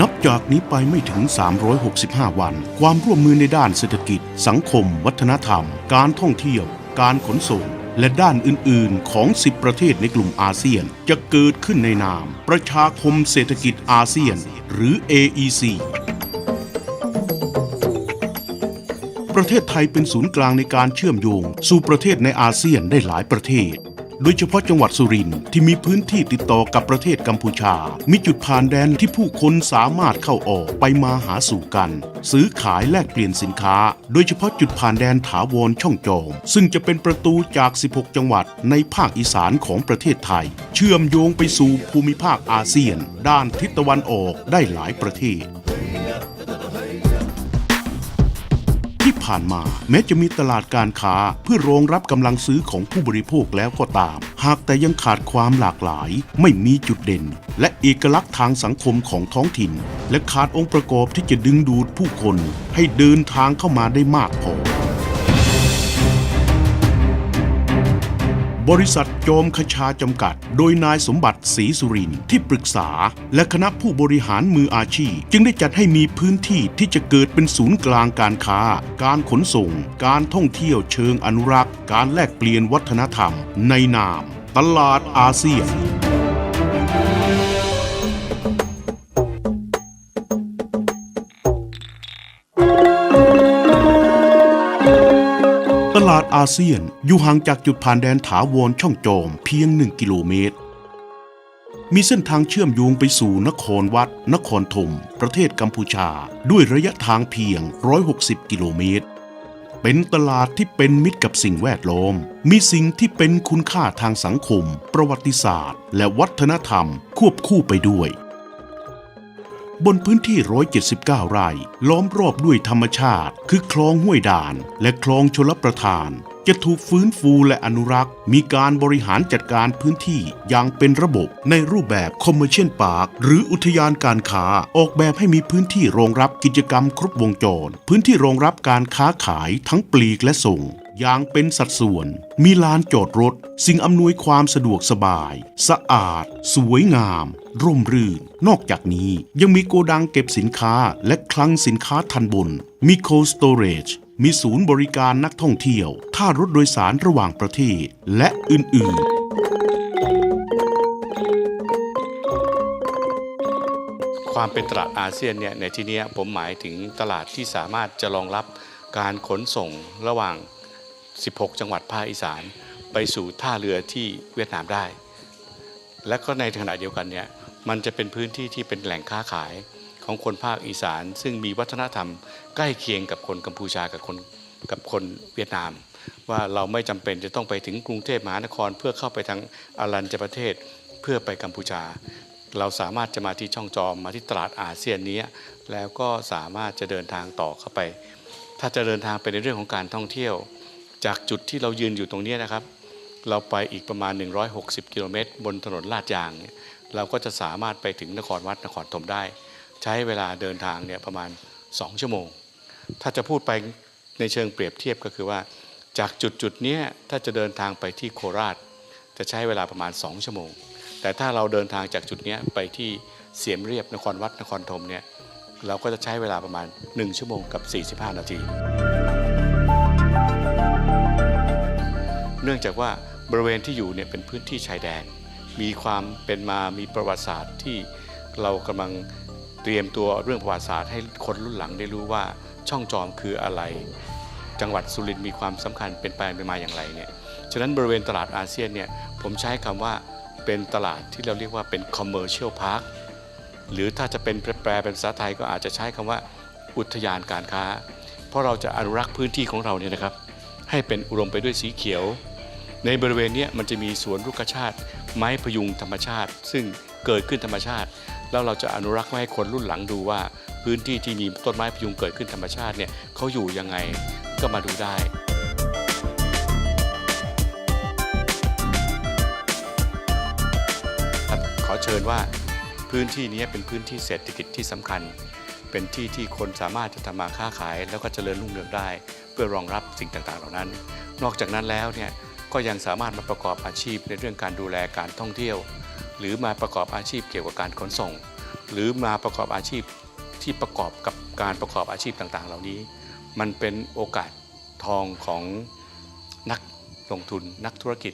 นับจากนี้ไปไม่ถึง 365 วัน ความร่วมมือในด้านเศรษฐกิจ สังคม วัฒนธรรม การท่องเที่ยว การขนส่ง และด้านอื่น ๆ ของ 10 ประเทศในกลุ่มอาเซียน จะเกิดขึ้นในนาม ประชาคมเศรษฐกิจอาเซียน หรือ AEC ประเทศไทยเป็นศูนย์กลางในการเชื่อมโยง สู่ประเทศในอาเซียนได้หลายประเทศ โดยเฉพาะจังหวัดสุรินทร์ที่มีพื้นที่ติดต่อกับประเทศกัมพูชา มีจุดผ่านแดนที่ผู้คนสามารถเข้าออกไปมาหาสู่กัน ซื้อขายแลกเปลี่ยนสินค้า โดยเฉพาะจุดผ่านแดนถาวรช่องจอม ซึ่งจะเป็นประตูจาก 16 จังหวัดในภาคอีสานของประเทศไทย เชื่อมโยงไปสู่ภูมิภาคอาเซียน ด้านทิศตะวันออกได้หลายประเทศ ผ่านมา แม้จะมีตลาดการค้าเพื่อรองรับกำลังซื้อของผู้บริโภคแล้วก็ตาม หากแต่ยังขาดความหลากหลาย ไม่มีจุดเด่น และเอกลักษณ์ทางสังคมของท้องถิ่น และขาดองค์ประกอบที่จะดึงดูดผู้คน ให้เดินทางเข้ามาได้มากพอ บริษัทโจมคชาจำกัด โดยนายสมบัติศรีสุรินที่ปรึกษา และคณะผู้บริหารมืออาชีพ จึงได้จัดให้มีพื้นที่ที่จะเกิดเป็นศูนย์กลางการค้า การขนส่ง การท่องเที่ยวเชิงอนุรักษ์ การแลกเปลี่ยนวัฒนธรรม ในนาม ตลาดอาเซียน ตลาดอาเซียนอยู่ห่างจากจุดผ่านแดนถาวรช่องจอมเพียง 1 กิโลเมตร มีเส้นทางเชื่อมโยงไปสู่นครวัด นครธมประเทศกัมพูชา ด้วยระยะทางเพียง 160 กิโลเมตร เป็นตลาดที่เป็นมิตรกับสิ่งแวดล้อม มีสิ่งที่เป็นคุณค่าทางสังคม ประวัติศาสตร์ และวัฒนธรรมควบคู่ไปด้วย บนพื้นที่ 179 ไร่ ล้อมรอบด้วยธรรมชาติ คือคลองห้วยด่าน และคลองชลประทาน จะถูกฟื้นฟูและอนุรักษ์ มีการบริหารจัดการพื้นที่อย่างเป็นระบบในรูปแบบ Commercial Park หรืออุทยานการค้า ออกแบบให้มีพื้นที่รองรับกิจกรรมครบวงจร พื้นที่รองรับการค้าขายทั้งปลีกและส่ง อย่างเป็นสัดส่วน มีลานจอดรถ สิ่งอำนวยความสะดวกสบาย สะอาด สวยงาม ร่มรื่น นอกจากนี้ยังมีโกดังเก็บสินค้าและคลังสินค้าทันบน มีโคสโตเรจมีศูนย์บริการนักท่องเที่ยว ท่ารถโดยสารระหว่างประเทศ และอื่น ๆความเป็นตลาดอาเซียนเนี่ยในที่นี้ผมหมายถึงตลาดที่สามารถจะรองรับการขนส่งระหว่าง 16 จังหวัดภาคอีสาน ไปสู่ท่าเรือที่เวียดนามได้ และก็ในขณะเดียวกันเนี่ยมันจะเป็นพื้นที่ที่เป็นแหล่งค้าขายของคนภาคอีสาน ซึ่งมีวัฒนธรรมใกล้เคียงกับคนกัมพูชากับคนกับคนเวียดนาม ว่าเราไม่จำเป็นจะต้องไปถึงกรุงเทพมหานคร เพื่อเข้าไปทางอารัญญประเทศเพื่อไปกัมพูชา เราสามารถจะมาที่ช่องจอมมาที่ตลาดอาเซียนนี้ แล้วก็สามารถจะเดินทางต่อเข้าไป ถ้าจะเดินทางไปในเรื่องของการท่องเที่ยว จากจุดที่เรายืนอยู่ตรงนี้นะครับ เราไปอีกประมาณ 160 กิโลเมตร บนถนนลาดยางเนี่ยเราก็จะสามารถไปถึงนครวัดนครธมได้ ใช้เวลาเดินทางเนี่ยประมาณ 2 ชั่วโมง ถ้าจะพูดไปในเชิงเปรียบเทียบก็คือว่า จากจุดจุดๆเนี้ยถ้าจะเดินทางไปที่โคราช จะใช้เวลาประมาณ 2 ชั่วโมง แต่ถ้าเราเดินทางจากจุดเนี้ยไปที่เสียมเรียบนครวัดนครธมเนี่ยเราก็จะใช้เวลาประมาณ 1 ชั่วโมงกับ 45 นาที เนื่องจากว่าบริเวณที่อยู่เนี่ยเป็นพื้นที่ชายแดน มีความเป็นมามีประวัติศาสตร์ที่เรากำลังเตรียมตัวเรื่องประวัติศาสตร์ให้คนรุ่นหลังได้รู้ว่าช่องจอมคืออะไร จังหวัดสุรินทร์มีความสำคัญเป็นไปเป็นมาอย่างไรเนี่ยฉะนั้นบริเวณตลาดอาเซียนเนี่ยผมใช้คำว่าเป็นตลาดที่เราเรียกว่าเป็น commercial park หรือถ้าจะเป็นแปลเป็นภาษาไทยก็อาจจะใช้คำว่าอุทยานการค้า เพราะเราจะอนุรักษ์พื้นที่ของเราเนี่ยนะครับ ให้เป็นอุดมไปด้วยสีเขียว ในบริเวณนี้มันจะมีสวนรุกชาติ ไม้พยุงธรรมชาติ ซึ่งเกิดขึ้นธรรมชาติ แล้วเราจะอนุรักษ์ไว้ให้คนรุ่นหลังดูว่า พื้นที่ที่มีต้นไม้พยุงเกิดขึ้นธรรมชาติเนี่ยเขาอยู่ยังไงก็มาดูได้ขอเชิญว่าพื้นที่นี้เป็นพื้นที่เศรษฐกิจที่สำคัญ เป็นที่ที่คนสามารถจะทำมาค้าขาย แล้วก็เจริญรุ่งเรืองได้ เพื่อรองรับสิ่งต่างๆ เหล่านั้น นอกจากนั้นแล้วเนี่ย ก็ยังสามารถมาประกอบอาชีพในเรื่องการดูแลการท่องเที่ยว หรือมาประกอบอาชีพเกี่ยวกับการขนส่ง หรือมาประกอบอาชีพที่ประกอบกับการประกอบอาชีพต่างๆ เหล่านี้ มันเป็นโอกาสทองของนักลงทุนนักธุรกิจ